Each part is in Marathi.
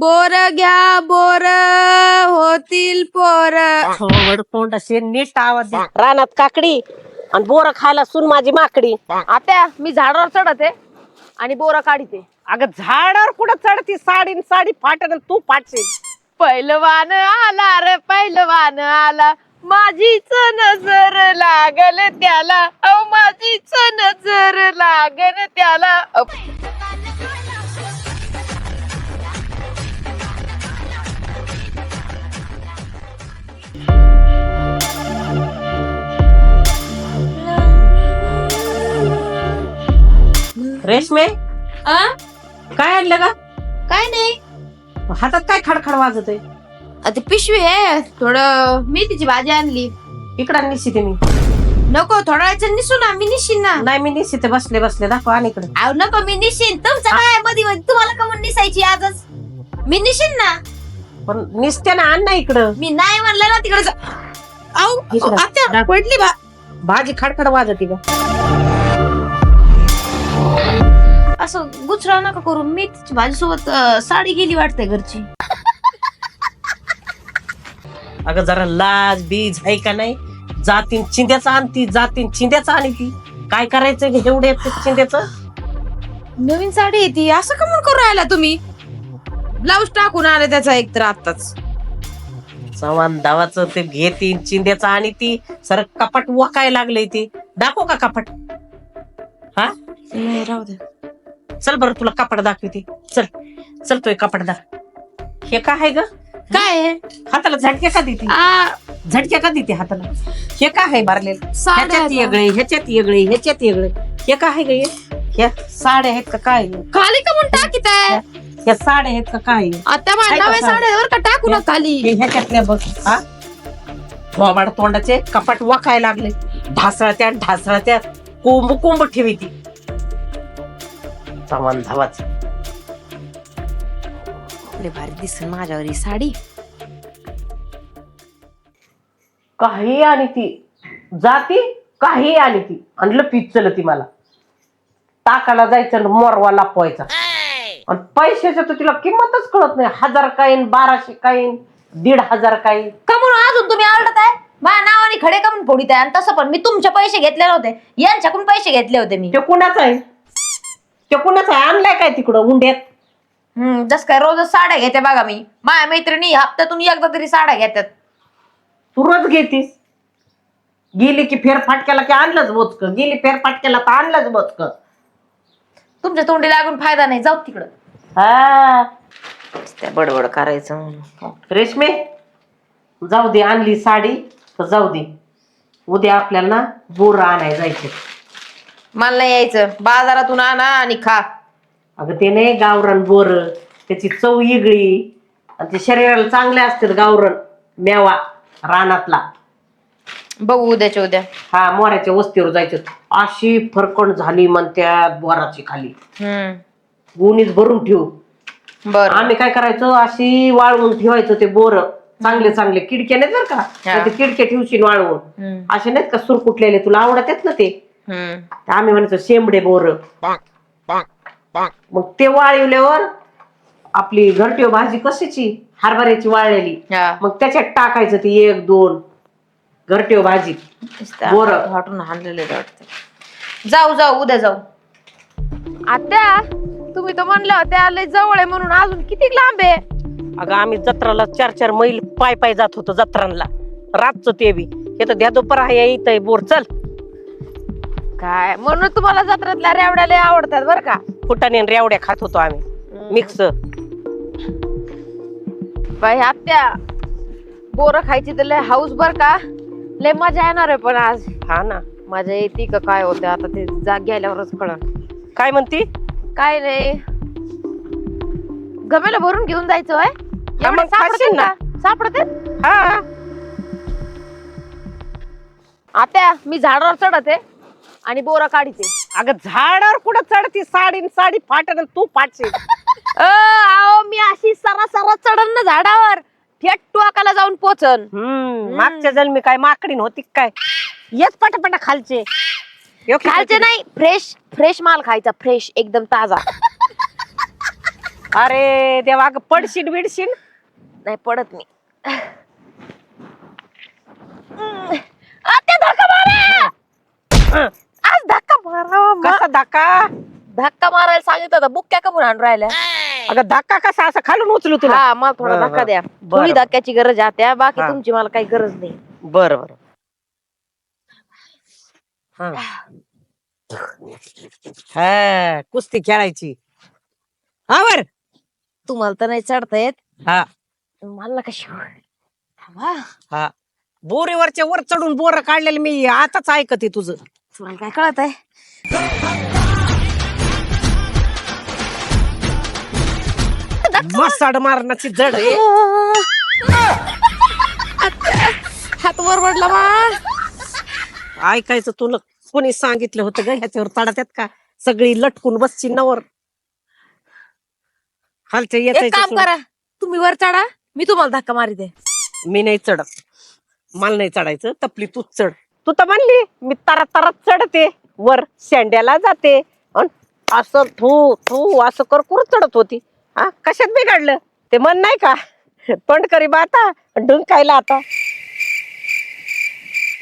बोर घ्या बोर होतील पोर. थोड तोंडाशी नीट आवाज दे. रानात काकडी आणि बोर खायला सुन माझी माकडी. आत्या मी झाडावर चढते आणि बोर काढते. अगं झाडावर कुठं चढती? साडी न साडी फाटन तू फाटशील. पहिलवान आला रे पहिलवान आला. माझीच नजर लागल त्याला. अहो माझीच नजर लागल त्याला. रेशमे? आ? काय आणलं का काय नाही. हातात काय खडखड वाजत आहे आता पिशवी आहे. थोडं मेथीची भाजी आणली. इकडं निशिते मी. नको थोडा वेळाचं निसू ना मी निशीन ना. नाही मी निशिते बसले बसले दाखव आणि इकडे. अहो नको मी निशीन. तुमचं काय मध्ये मध्ये तुम्हाला का म्हणून निसायची आजच? मी निशीन ना. पण निसते ना आण ना इकडं. मी नाही म्हणलं ना तिकडे. अहो इकडं. आत्या पडली बा. भाजी खडखड वाजती का असं गुचरा नका करू. मेथीची भाजी सोबत अं, साडी गेली वाटते घरची. अगं जरा लाज बीज आहे का नाही? जातीन चिंध्याचा आणती जातीन चिंध्याचा आणि ती. काय करायचं एवढे चिंध्याचं? नवीन साडी येते असं का म्हणून करू राहिला तुम्ही? ब्लाऊज टाकून आले त्याचा एक तर आताच समान धावाचं ते घेतीन चिंध्याचा आणि ती. सर कपाट वाकाय लागले ते. दाखव का कपाट? हा? राहू दे. चल बरं तुला कपाट दाखवते. चल चल तो कपाट दाख हे काय आहे ग? काय आहे? हाताला झटक्या का देते? आ, झटक्या का देते हाताला? हे काय आहे साड्या ह्याच्यात आहेत वेगळे ह्याच्यात वेगळे ह्याच्यात वेगळे हे काय आहे ग हे? ह्या साड्या आहेत का काय. खाली का म्हणून टाकीत आहे? ह्या साड्या आहेत का काय? आता माझ्या आहे का नव्या साडी? साड्यावर का टाकू ना खाली? हे ह्याच्यातल्या बघ हा? थोबाड तोंडाचे कपाट वाकाय लागले. ढासळत्या ढासळत्या. कोंब कोंब ठेवी ती सामान धावाच. लय भारी दिसन माझ्यावर ही साडी. काही आणि ती. जाती काही आणि ती. आणलं पिचल ती मला. टाकाला जायचं आणि मोरवा लापवायचा. आणि पैशाचं तर तिला किंमतच कळत नाही. हजार काहीन बाराशे काहीन दीड हजार काही का म्हणून अजून तुम्ही आरडत आहे? माझ्या नावाने खडे का म्हणून फोडीत आहे. आणि तसं पण मी तुमचे पैसे घेतले नव्हते. यांच्याकडून पैसे घेतले होते मी. ते कुणाचं आहे? ते कुणाचं आणलाय काय तिकडं उंड्यात? हम्म जस काय रोजच साड्या घेते बघा मी. माझ्या मैत्रिणी हप्त्यातून एकदा तरी साड्या घेतात. तू रोज घेतीस? गेली की फेरफाटक्याला की आणलंच बोचक गेली फेरफाटक्याला तर आणलंच बोचक तुमच्या तोंडी लागून फायदा नाही. जाऊ तिकडं. हा. त्या बडबड करायचं. रेशमे जाऊ दे आणली साडी तर जाऊ दे. उद्या आपल्याला बोर आणाय जायचे मला नाही यायचं. बाजारातून आणा आणि खा. अगं ते नाही गावरण बोर. त्याची चव वेगळी आणि ते शरीराला चांगले असतात गावरण मेवा रानातला. बघू उद्याच्या उद्या. हा मोऱ्याच्या वस्तीवर जायचं. अशी फरकण झाली म्हणत्यात बोराची खाली. हम्म. गुणीच भरून ठेवू. बर. आम्ही काय करायचो? अशी वाळवून ठेवायचो ते बोर. चांगले चांगले. किडके नाहीत बरं का. ते किडके ठेवशील वाळवून. असे नाहीत का? सुरकुटलेले तुला आवडत आहेत ना ते? हम्म. ते आम्ही म्हणायचो शेंबडे बोर. मग ते वाळवल्यावर आपली घरटी भाजी कशाची? हरभऱ्याची वाळलेली. मग त्याच्यात टाकायचं ते एक दोन घरटी भाजी. बोरं. हटून हाणलेले वाटतं. जाऊ जाऊ उद्या जाऊ. आत्या तुम्ही तर म्हणलं होत्या लय जवळ आहे म्हणून अजून किती लांब आहे? अगं आम्ही जत्राला चार चार मैल पाय पाय जात होतो जत्रांना. रातचं ते बी. हे तर द्या दुपार आहे इथं बोर. चल. काय? म्हणून तुम्हाला जत्रातल्या रेवड्या लय आवडतात बरं का. फुटाने आणि रेवड्या खात होतो आम्ही. मिक्स. बाई आत्या बोरं खायची तर लय हाऊस बर का. लय मजा येणार आहे पण आज. हा ना. मजा येते का काय होते आता ते जाग गेल्यावरच कळ काय म्हणती? काय नाही गमेला भरून घेऊन जायचं हा, खाशील ना. सापडते? हा. आत्या मी झाडावर चढते. आणि बोरा काढते अगं झाडावर कुठं चढती साडी न साडी फाटन तू फाटशील अ, आओ मी अशी सरा सरा चढन ना झाडावर थेट टोकाला जाऊन पोचन हम्म मागच्या जन्मी काय माकडीन होती काय येत पटापटा खालचे यो खायचे नाही फ्रेश फ्रेश माल खायचा फ्रेश एकदम ताजा अरे देवा अगं पडशील बिडशील नाही पडत मी धक्का मारा मारा कसा धक्का? धक्का मारायला सांगितलं होतं. बुक्क्या का म्हणून आणून राहिल्या. अगं धक्का कसा? असा खालून उचलू तुला. हा मला थोडा हा, धक्का हा. द्या. बरं. थोडी धक्क्याची गरज आहे. त्या बाकी हा. तुमची मला काही गरज नाही. बर बर. हा. कुस्ती खेळायची. हा बर तुम्हाला तर नाही चढता येत. हा. मला कशी हा. बोरीवरच्या वर चढून बोर काढलेले मी आताच ऐकते तुझं. तुम्हाला काय कळत आहे मसाड मारण्याची जड आहे. हात वर वडला मा ऐकायचं तुला कोणी सांगितलं होतं ग? ह्याच्यावर चढत्यात का? सगळी लटकून बसची नवर. खालच्या एक काम येत करा तुम्ही वर चढा. मी तुम्हाला धक्का मारिते मी नाही चढत. मला नाही चढायचं. तपली तूच चढ. तू तर म्हणली मी तारा तारात चढते वर शेंड्याला जाते. अन असं थू थू असं कर कर चढत होती. हा कशात बिघडलं? ते मन नाही का? तोंड करी बाता डुंकायला आता.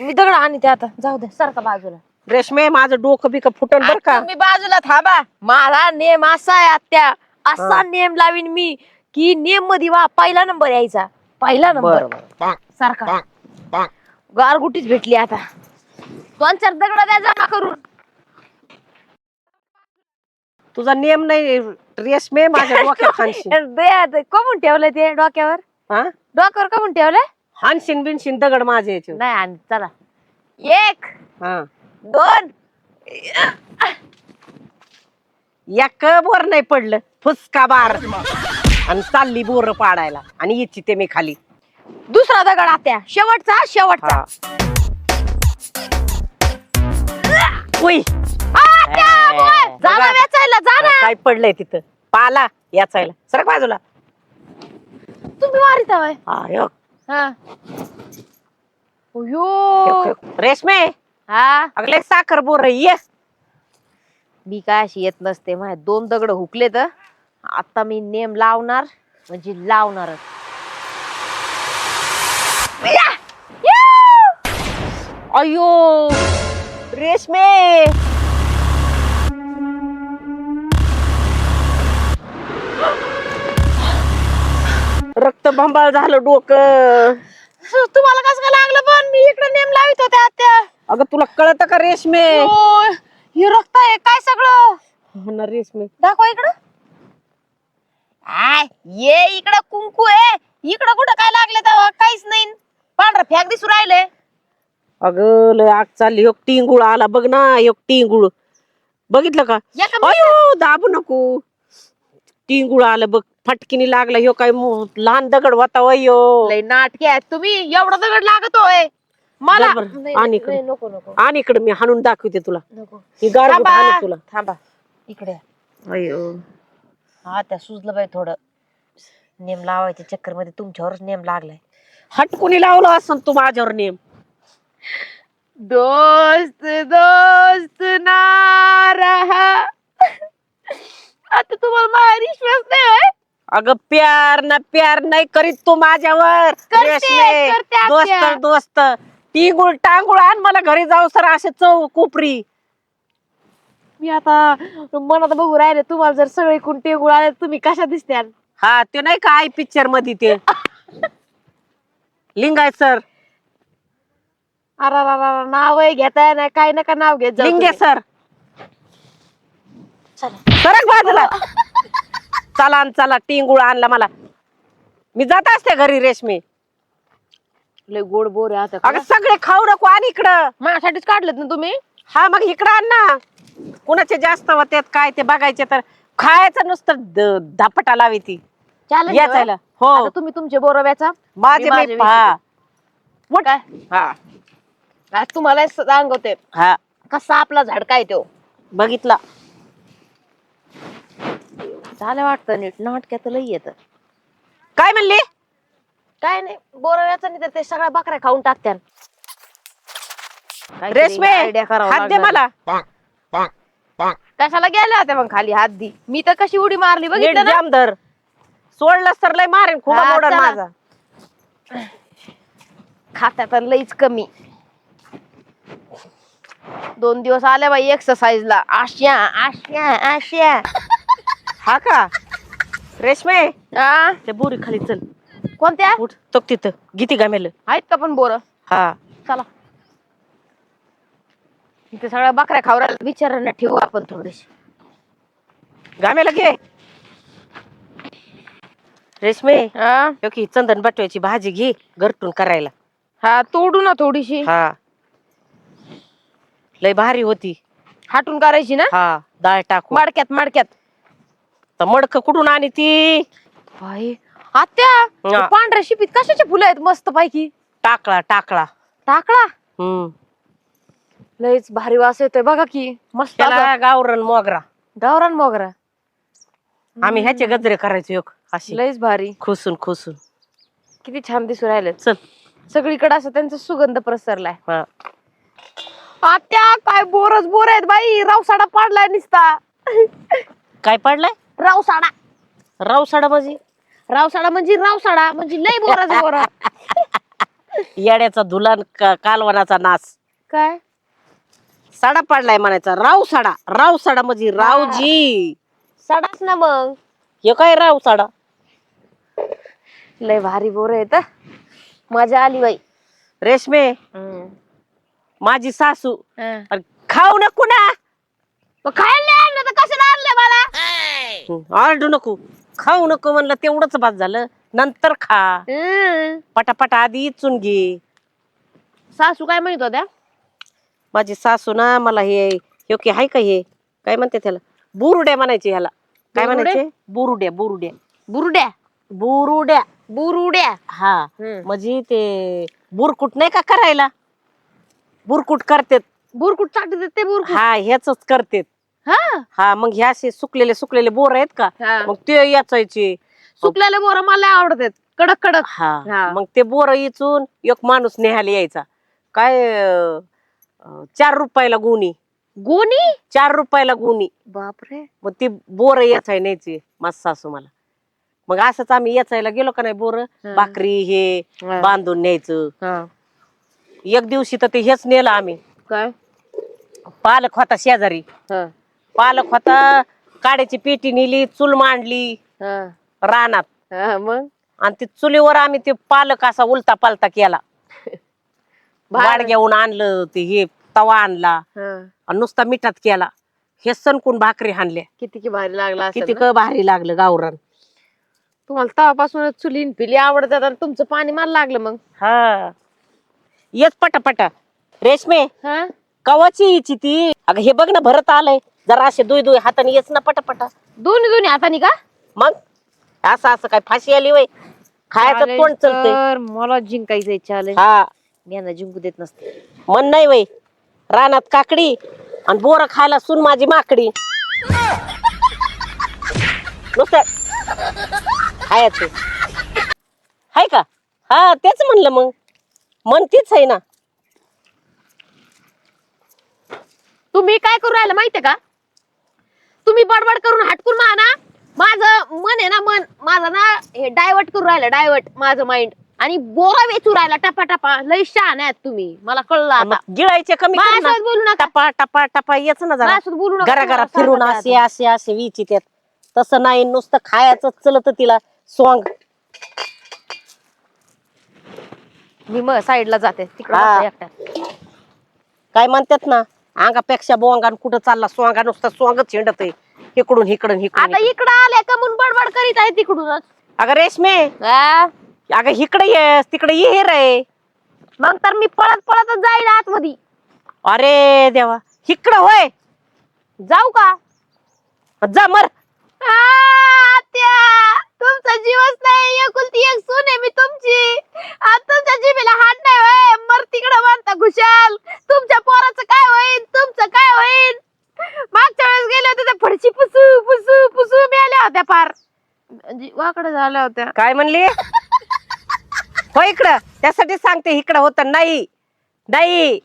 मी दगड आणि ते आता जाऊ दे सारखा बाजूला. रेशमे माझं डोकं बिकं फुटल बर का? तुम्ही बाजूला थांबा. माझा नेम असा आहे आत्या. असा. नेम लावीन मी की नेममध्ये वा पहिला नंबर यायचा. पहिला नंबर. बरं. सारखा. गारगुटीच भेटली आता. दोन चार दगड द्या जमा करून. तुझा नेम नाही रेशमे माझ्या डोक्यात हानशीन. दे- दे- कमून ठेवलंय ते डोक्यावर? हा? डोक्यावर कमून ठेवलंय? हानशीन बिनशीन दगड माझ्या याचे. नाही आणि चला. एक हा. दोन. एक बोर नाही पडलं फुसका बार. आणि चालली बोर पाडायला. आणि याची ते मी खाली. दुसरा दगड आत्या. शेवटचा शेवटचा. उई. आत्या, बोल. जा ना बघा. वेचायला जा ना काय पडलंय तिथं? पाला याचायला. सरक बाजूला. तुम्ही मारित हवाय हा, हा. रेशमे. हा. अगले साखर बोर ये. मी काय अशी येत नसते माझ्या दोन दगड हुकले तर आता मी नेम लावणार म्हणजे लावणारच. या! अयो! रेशमे! रक्त बंबाळ झालं डोकं. तुम्हाला कसं काय लागलं पण? मी इकडे नेम लावित होते आत्या. अगं तुला कळत का रेशमे? हे रक्त आहे काय सगळं? हा ना रेशमे. दाखवा इकडं. आय ये इकडं कुंकू आहे. इकडं कुठं काय लागलं तेव्हा? काहीच नाही. पांढरा फॅक दिसू राहिले. अगं लय आग चालली. एक टिंगुळ आला बघ ना एक टिंगुळ. बघितलं का? एका अयो दाबू नको. टिंगुळ आलं बघ फटकीने लागला. ह्यो काय मो- लहान दगड होता अयो. लय नाटके आहेत तुम्ही एवढा दगड लागतोय. मला नाही, आण नाही, इकडे. नाही, नको नको. आणि इकडे मी हाणून दाखवते तुला. नको. ही गाड थांबा. तुला. थांबा. इकडे या. अयो. हा त्या सुजलं बाई थोडं नेम लावायच्या चक्करमध्ये तुमच्यावरच नेम लागलाय. हटकुनी लावलं असं तू माझ्यावर नेम? दोस्त दोस्त ना रहा आता तुम्हाला माझ्यावर विश्वास नाही होय? अगं प्यार ना प्यार नाही करीत तू माझ्यावर. करते, रेशमे. करते आत्या. दोस्त दोस्त. टिंगुळ टांगुळ आण मला घरी जाऊ सर असे चौ कोपरी. मी आता मनात बघू राहिले तुम्हाला जर सगळे कोण टेगुळ आले तुम्ही कशा दिसत्याल? हा ते नाही का आई पिक्चरमध्ये ते? लिंगाय सर. अरा नाव घेताय ना काय नका नाव घेत जाऊ लिंगे तुम्ही. सर. चला. सरक बाजूला. चला न चला टिंगुळ आणला मला. मी जात असते घरी रेशमी. लय गोड बोर आहे आता अगं सगळे खाऊ नको आण इकडं. माझ्यासाठीच काढलेत ना तुम्ही? हा मग इकडं आण ना. कुणाचे जास्त होत्यात काय ते बघायचे तर. खायचं नुसतं द- धापटा लावी ती. आहे हो. तुम्ही तुमचे बोरव्याचा माझे मी माझे मी हा उठ. काय? हा. आज तुम्हाला सांगते. हा. कसा आपला झाड काय तो. बघितला. झालं वाटतं नीट. नाटक्यात लई येत. काय म्हणली? काय नाही. बोरव्याचं नाही तर ते सगळ्या बकऱ्या खाऊन टाकत्यान. रेशमे करावं हात दे लागणार. मला. कशाला गेल्या होत्या मग खाली? हात दी. मी तर कशी उडी मारली. नीट बघितलं ना? जाम धर. सोडलास तर लय मारेन खूप हा, चला. माझा. खाता तर लईच कमी. दोन दिवस आले बाई एक्सरसाइजला आशा आशा आशा हा का? रेशमे आ, ते बोरी खाली चल. कोणत्या? उठ तो तिथं. गीती गामेल. आहेत का पण बोर? हा. चला. इथे सगळ्या बकऱ्या खावरायला विचारांना ठेवू आपण थोडेसे. गामेला घे. रेशमे हा? यो की चंदन बटव्याची भाजी घे घरटून करायला. हा तोडू ना थोडीशी. हा. लय भारी होती. हाटून करायची ना? हा डाळ टाकू मडक्यात मडक्यात. तर मडक कुठून आणि ती? बाई आत्या हा. पांढऱ्या शिपीत कशाचे फुलं आहेत मस्त पैकी? टाकळा टाकळा. टाकला हम्म. लयच भारी वास येतोय बघा की मस्त त्याला गावरण मोगरा. गावरान मोगरा. आम्ही ह्याचे गजरे करायचो एक. अशी लयच भारी. खुसून खुसून. किती छान दिसू राहिले चल. सगळीकडे असं त्यांचा सुगंध प्रसरलाय हा. आत्या काय बोरच बोर आहेत बाई. रावसाडा पाडलाय निसता. काय पडलाय? रावसाडा. रावसाडा माझी रावसाडा म्हणजे रावसाडा. म्हणजे लय बोराच बोरा. येड्याचा धुलान का- कालवनाचा नाच काय? साडा पाडलाय म्हणायचा. राव साडा राव साडा म्हणजे रावजी. साडाच ना मग. हे काय राव साडा लय भारी बोर आहेत हं. मजा आली बाई. रेशमे माझी सासू. हं. अरे खाऊ नको ना. मग खायला नाही आणलं तर कशाला आणलं मला? आरडू नको. खाऊ नको म्हणलं तेवढंच बाद झालं. नंतर खा. हं. पटापटा आधी इचून घे. सासू काय म्हणत होत्या? माझी सासू ना मला हे हे की हाय का हे? काय म्हणते त्याला? बुरुड्या म्हणायचे ह्याला. काय बुरुडे? म्हणायचे? बुरुड्या बुरुड्या. बुरुड्या? बुरुड्या. बुरुड्या? हा. हं. म्हणजे ते बुरकुट नाही का करायला? बुरकुट करतेत. बुरकुट चाटत ते बुरकुट. हा ह्याच करतेत. हा? हा मग ह्या असे सुकलेले सुकलेले बोर आहेत का? हा. मग ते याचायचे. सुकलेले बोर मला आवडतात. कडक कडक. हा. हा. मग ते बोर इचून एक माणूस नेहायला यायचा. काय अं, अं, चार रुपयाला गुणी. गोनी चार रुपयाला गुणी. बापरे. मग ती बोर याचाय न्यायची मस्त सासू मला मग असंच आम्ही याचायला गेलो का नाही बोर? भाकरी हे. बांधून न्यायचं. हा. एक दिवशी तर ते हेच नेलं आम्ही. काय? पालक होता शेजारी. हा. पालक होता काड्याची पेटी नेली चूल मांडली हा. रानात. हा, मग? आणि ते चुलीवर आम्ही ते पालक असा उलता पालता केला. भार- घेऊन आणलं ते हे तवा आणला. हा. आणि नुसता मिठात केला. हे सणकून भाकरी हाणल्या. किती की भारी लागला किती? क भारी लागलं गावरान. तुम्हाला तेव्हापासूनच चुलीन पिली आवडतात आणि तुमचं पाणी मला लागलं मग. हा. येच पटापटा. रेशमे. हा? कवाची यायची ती? अगं हे बघ ना भरत आलंय. जरा असे दुई दुई हाताने येच ना पटापटा. दोन्ही दोन्ही हातानी का? मग? असं असं काय फाशी आली वय? खायचं चालेल तोंड चलतंय. तर मला जिंकायचंय चॅलेंज हा. मी यांना जिंकू देत नसते. मन नाही वय. रानात काकडी आणि बोर खायला सून माझी माकडी. नुसतं खायचं. हाय का? हा तेच म्हणलं मग. मन तीच आहे ना. तुम्ही काय करू राहिला माहितीये का? तुम्ही बडबड करून हटकून मा ना. माझं मन आहे ना मन. माझं ना हे डायवर्ट करू राहिलं डायवर्ट माझं माइंड आणि बोरा वेचू राहिला टपा टपा. लय शहाण आहेत तुम्ही. मला कळलं आता. मग गिळायचे कमी कर ना. माझ्यासोबत बोलू नका. टपा टपा टपा येच ना जरा. माझ्यासोबत बोलू नका. घरा घरा तुम्हाला फिरून सांगते असे. असे असे विची त्यात तसं नाही नुसतं खायचं चलत तिला. सॉंग मी मग साईडला जाते. हा. तिकडे काय म्हणतात ना अंगापेक्षा बोंगान कुठं चालला सोंगा नुसता सोंगच हिंडत आहे इकडून इकडून इकडून आता इकडं आले का म्हणून बडबड करीत आहे तिकडूनच. अगं रेशमे? अगं इकडे ये तिकडे ये रे. मग तर मी पळत पळतच जाईल आतमध्ये. अरे देवा इकडं होय. जाऊ का? जा मर. आ, आत्या! तुमचा जीवच नाही एकुलती एक सून आहे मी तुमची. आज तुमच्या जीबीला हात नाही होय. मर तिकडं म्हणता खुशाल. तुमच्या पोराचं काय होईल तुमचं काय होईल मागच्या वेळेस गेले होते त्या फडशी पुसू पुसू पुसू मिळाल्या होत्या फार म्हणजे वाकडं झाल्या होत्या. काय म्हणली? हो इकडं. त्यासाठी सांगते इकडं होत नाही. नाही.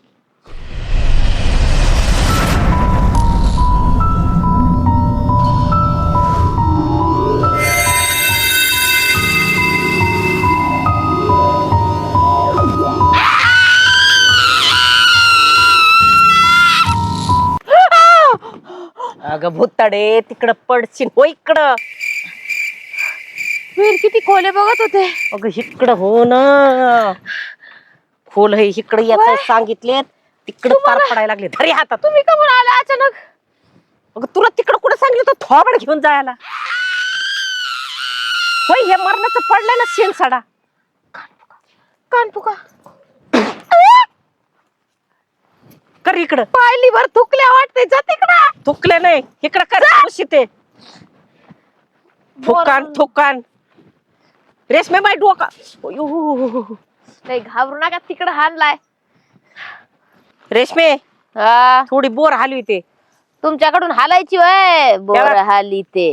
अगं भुताडे तिकडं पडशील. हो इकडं. विहीर किती खोले बघत होते. अगं इकडं हो ना. खोल हे इकडं याचं सांगितले तिकडं पार पडायला लागले. धरी हातात. तुम्ही कमून आले अचानक? अगं तुला तिकडं कुठं सांगितलं तर थोबड घेऊन जायला. होय हे मरणाचं पडलं ना शेण साडा कान फुका कर इकडं. पाहिली वर थुकल्या वाटते जा तिकडं. थुकले नाही इकडं कर खुशी ते. थुकान थुकान. रेशमे बाई डोका. नाही घाबरू नका तिकडं हाणलाय. रेशमे हा. थोडी बोर हाली ते. तुमच्याकडून हालायची वय बोर तेव्हा- हाली ते.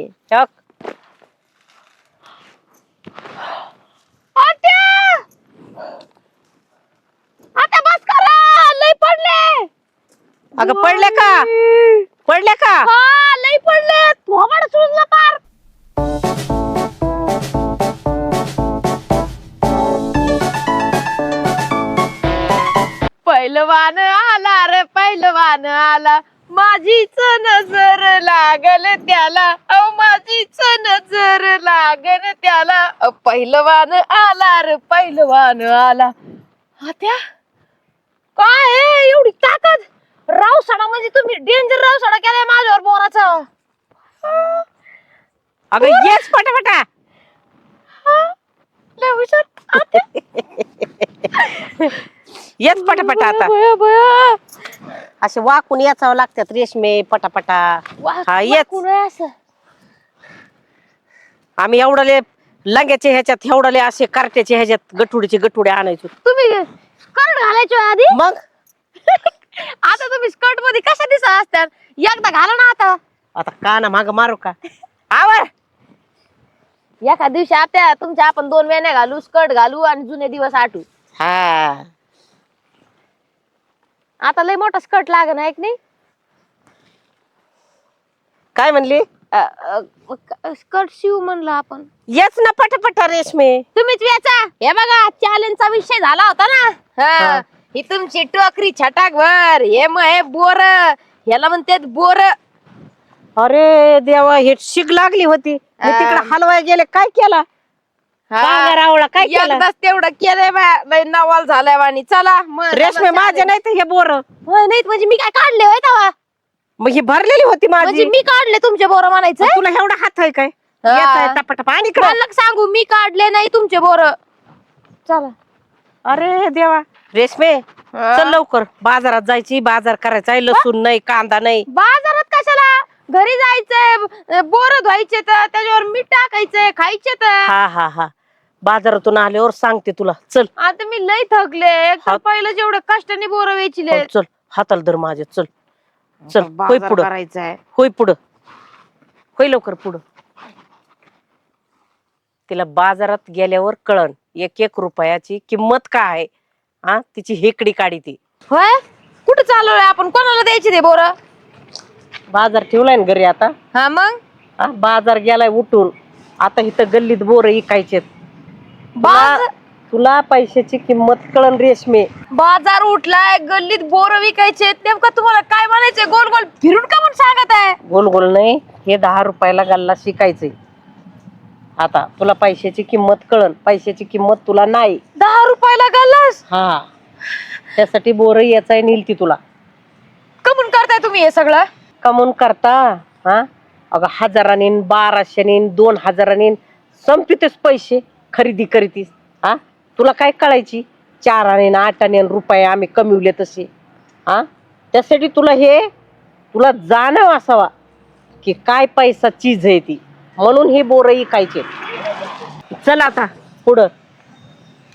आता बस करा लय पडले. अगं पडले का? पडले का? हा लई पडले थोबड सुजलं पार. पहिलवान आला रे पहिलवान आला. माझीच नजर लागल त्याला. अहो माझीच नजर लागल त्याला. अ, पहिलवान आला रे पहिलवान आला. हा त्या काय आहे एवढी ताकद? रावसाडा म्हणजे तुम्ही डेंजर रावसाडा केलाय माझ्यावर बोराचा अगं येस पटापटा. लय हुशार. आत्या. येस पटापटा आता. बया, बया. असे वाकून याचावं लागतात रेशमे पटापटा. वा- हा, येच. वाकून आहे असं. आम्ही एवढले लंग्याचे ह्याच्यात एवढले असे कार्ट्याचे ह्याच्यात गठुडीचे गठुडे आणायचो. तुम्ही स्कर्ट घालायचो आधी? मग? आता तुम्ही स्कर्टमध्ये कशा दिसा असतात? एकदा घाला ना आता. आता का ना माग मारू का? आवर! एका दिवशी आता तुमच्या आपण दोन वेण्या घालू स्कर्ट घालू आणि जुने दिवस आठवू. हा. आता लय मोठा स्कर्ट लागन आहे की नाही? काय म्हणली? स्कर्ट शिव म्हणलं आपण. येच ना पटापटा रेशमे. तुम्हीच वेचा. हे बघा चॅलेंजचा विषय झाला होता ना. हा. हा. ही तुमची टोकरी छटाक भर हे मग हे बोर ह्याला म्हणतात बोर. अरे देवा हे शिग लागली होती. मी. तिकडे हलवाय गेले काय केला? रावळा काय केलं? एकदाच तेवढं केलंय बा लय नवाल झालाय वाणी चला मग रेशमे माझे नाही तर हे बोर. होय नाही म्हणजे मी काय काढले होय तेव्हा मग ही भरलेली होती म्हणजे माझी मी काढले तुमचे बोर म्हणायचं? तुला एवढा हात आहे काय? हा. येत आहे टपाटपा आणि इकडं. मला सांगू मी काढले नाही तुमचे बोर. चला. अरे देवा. रेशमे हा. चल लवकर. बाजारात जायची बाजार करायचा आहे लसूण नाही कांदा नाही. बाजारात कशाला? घरी जायचंय बोर धुवायचे तर त्याच्यावर मीठ टाकायचंय खायचे तर. हा हा हा. बाजारातून आल्यावर सांगते तुला. चल. आता मी लय थकले. एक तर हा. पहिलं जेवढं कष्टाने बोर वेचले. हो, चल. हाताला धर माझ्या चल. चल होय पुढं. करायचंय. होय पुढं. होय लवकर पुढं. तिला बाजारात गेल्यावर कळण एक एक रुपयाची किंमत काय आहे? हा? तिची हेकडी काढी ती. होय? कुठं चाललोय आपण? कोणाला द्यायची ते बोर? बाजार ठेवलाय ना घरी आता. हा मग? हा बाजार गेलाय उठून. आता इथं गल्लीत बोर इकायचेत. बाज- तुला- तुला पैशाची किंमत कळण रेशमे. बाजार उठलाय गल्लीत बोर विकायचे नेमकं तुम्हाला काय म्हणायचंय? गोल गोल फिरून का म्हणून सांगत आहे? गोल गोल नाही हे दहा रुपयाला गल्ला शिकायचंय. आता तुला पैशाची किंमत कळण पैशाची किंमत तुला नाही. दहा रुपयाला गल्लास हा. त्यासाठी बोर याचाय नेलती तुला. कमून करताय तुम्ही हे सगळं? कमवून करता हा? अगं हजाराने बाराशेने दोन हजाराने संपितेच पैसे खरेदी करीतीस हा? तुला काय कळायची? चार आणे आठ आणे रुपये आम्ही कमविले तसे हा? त्यासाठी तुला हे तुला जाणव असावा की काय पैसा चीज आहे ती. म्हणून हे बोर इकायचे. चल आता पुढं.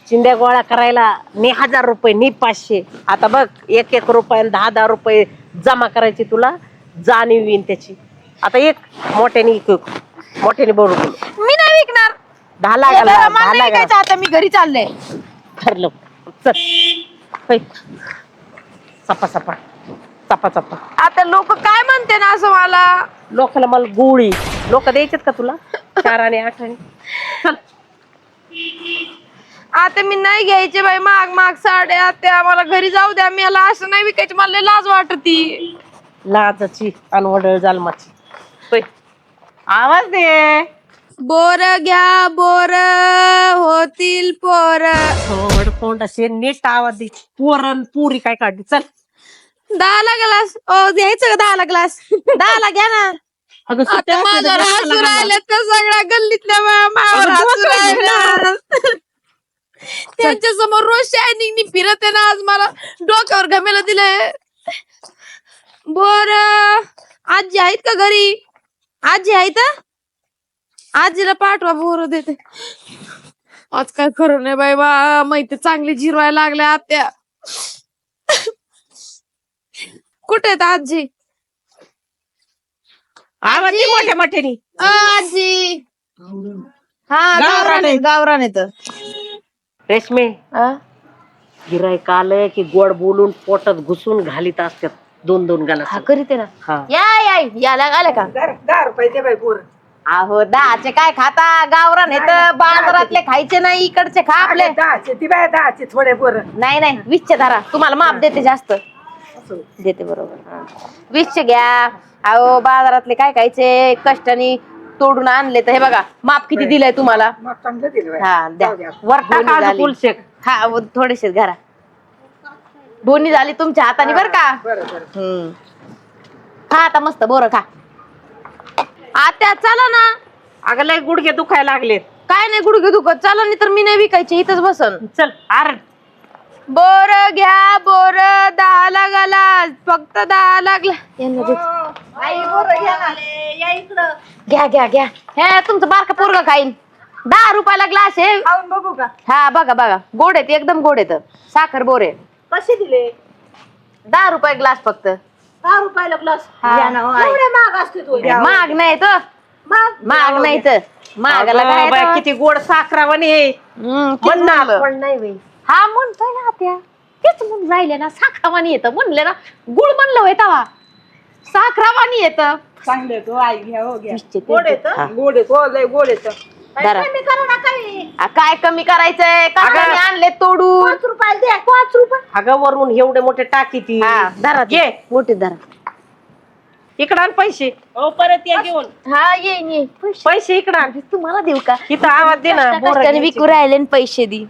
चिंध्या गोळा करायला नी हजार रुपये नी पाचशे. आता बघ एक एक रुपये आणि दहा दहा रुपये जमा करायची तुला जाणीव येईन त्याची. आता एक मोठ्याने इक मोठ्याने बरोबर मी नाही विकणार. दहा हे लागायला बघा, दहा मला नाही लागायला. विकायचं आता मी घरी चालले ठरलं चल. होय. चपा चपा चपा चपा आता लोक काय म्हणते ना असं मला? लोकाला मला गोळी. लोक द्यायचेत का तुला? चार आणि आठ आणि चल. आता मी नाही घ्यायचे बाई. माग माग साड्या त्या मला घरी जाऊ द्या. मी याला असं नाही विकायचे. मला लय लाज वाटती. लाजाची आणि वडळ जालमाची. आवाज दे. बोर घ्या बोर. होतील पोर. थोड फोंड असे नीट आवाज दे. पोरण पुरी काय काढली? चल. दहाला ग्लास ओ द्यायचं का दहाला ग्लास दहाला घ्या ना. अगं आता माझ्यावर तर हसू सगळ्या गल्लीतल्या बाया मायावर अगं, हसू डोकं राहिल्या. त्यांच्यासमोर रोज शायनिंग फिरत आहे ना आज मला डोक्यावर घमेला दिलंय. बर. आजी आहेत का घरी? आजी आहेत? आजीला पाठवा बोर देते. आज काय खरं नाही बाई बा माहिती चांगली जिरवायला लागल्या आत्या. कुठे आहेत आजी? आवाज दे मोठ्या मोठ्यानी. आजी. हा गावरान गावरान आहे. गावरान येत रेशमे. गिरायक आलं की गोड बोलून पोटात घुसून घालीत असतात दोन दोन गाला हा करीत आहे ना. हा. या या याला आलं का दहा रुपये दे बाई पोर. अहो दहाचे काय खाता? गावरान येत बाजारातले खायचे नाही इकडचे खा आपले. दहाचे ती बाय दहाचे थोडे पोर. नाही नाही वीसचे धरा. तुम्हाला माप देते जास्त. देते बरोबर. हा. वीसचे घ्या. अहो बाजारातले काय खायचे? कष्टाने तोडून आणले तर हे बघा माप किती दिलंय तुम्हाला? मग चांगलं दिलं बाई. हा द्या. जाऊ द्या. वर बोनी टाका झाली. फुलशेक. हा व थोडेसे घरा बोनी झाली तुमच्या हाताने बर का? बरं बरं. हम्म. खा आता मस्त बोर खा. आत्या चला ना. अगं लय गुडघे दुखायला लागले काय नाही गुडघे दुखत. चला नाही तर मी नाही विकायचे. इथंच बसन. चल आर बोर घ्या बोर दहा लागाला. फक्त दहा लागला. देते. घ्या घ्या घ्या हे तुमचं बारका पोरगा खाईन. दहा रुपयाला ग्लास आहे. खाऊन बघू का? हा बघा बघा. गोड आहेत एकदम गोड आहेत. साखर बोर आहे कसे दिले? दहा रुपये ग्लास फक्त. दहा रुपयाला ग्लास हा. एवढे महाग असते तो. महाग नाही तर. महाग नाही तर. महागाला अगं बाई? किती गोड साखरावानी हम्म, तेच ना म्हणलं. पण नाही बाई. हा म्हणतोय ना त्या तेच म्हणून राहिले ना साखरावानी येतं म्हणले ना. गुळ म्हणलं होय तवा. साखरावानी येतं. चांगले तो आई घ्या हो घ्या. वीसचे ते- गोड येत? हा. गोड येत. हो लय गोड येत. जरा. कमी करू नका. आ, काय कमी करायचंय? अगं. आणले तोडून. पाच रुपयाला द्या पाच रुपये. अगं वरून एवढे मोठे टाकी ती. हा धरा घे मोठे धरा इकडं आण पैसे. हो परत या घेऊन. हा येईन येईन पैसे. पैसे इकडं आण. तुम्हाला देऊ का? इथं आवाज दे ना बोरं कष्टाने घ्यायची. विकू राहिले आणि पैसे दे?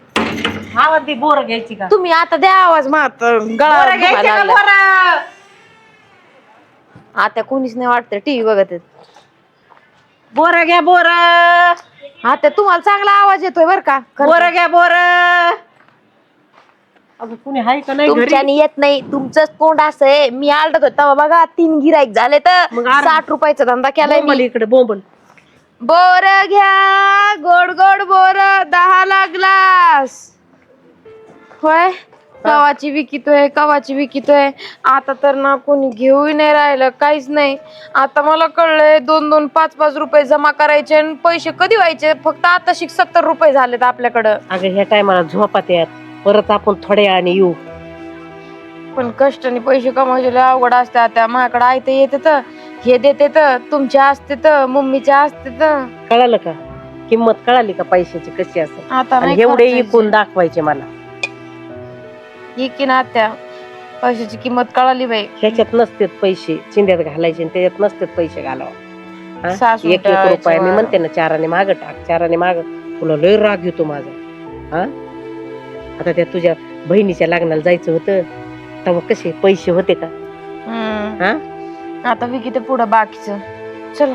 आवाज दे बोर घ्यायची का? तुम्ही आता द्या आवाज मात गळा बोरं घ्यायची दुखायला का लागला. बोरं? आता कोणीच नाही वाटत टीव्ही बघत आहेत. बोरं घ्या बोर. आता तुम्हाला चांगला आवाज येतोय बर का बोर घ्या बोर. अगं कुणी हाय का नाही घरी? तुमच्यानी येत नाही तुमचंच तोंड असं आहे. मी आलत होत तेव्हा बघा तीन गिराईक झाले तर मग साठ रुपयाचा धंदा केलाय बोंबल मी. इकडे बोंबल. बोर घ्या गोड गोड बोर दहा ग्लास. होय? कवाची विकितोय कवाची विकितोय आता तर ना कोणी घेऊही नाही राहिलं काहीच नाही. आता मला कळलंय दोन दोन पाच पाच रुपये जमा करायचे आणि पैसे कधी व्हायचे? फक्त आता शिक सत्तर रुपये झालेत आपल्याकडं. अगं ह्या टायमाला झोपात यात. परत आपण थोड्या वेळाने येऊ. पण कष्टाने पैसे कमावचे लय अवघड असते आता माझ्याकडे आहे ते येते तर हे देते तर तुमच्या असते तर मम्मीच्या असते तर. कळालं का? किंमत कळाली का पैशाची कशी असेल? आता आणि नाही एवढे खर्चायचे. इकून दाखवायचे मला. ही की ना त्या पैशाची किंमत कळाली बाई. ह्याच्यात नसतेत पैसे चिंध्यात घालायचे आणि त्याच्यात नसतेत पैसे घालावा. हा? सासून एक एक ठेवायचे रुपया मी. म्हणते ना चाराने माग टाक चाराने माग. तुला लय राग येतो माझा. हा? आता त्या तुझ्या बहिणीच्या लग्नाला जायचं होतं तेव्हा कसे पैसे होते का? हम्म. हा? आता विकी ते पुढं बाकीच. चला.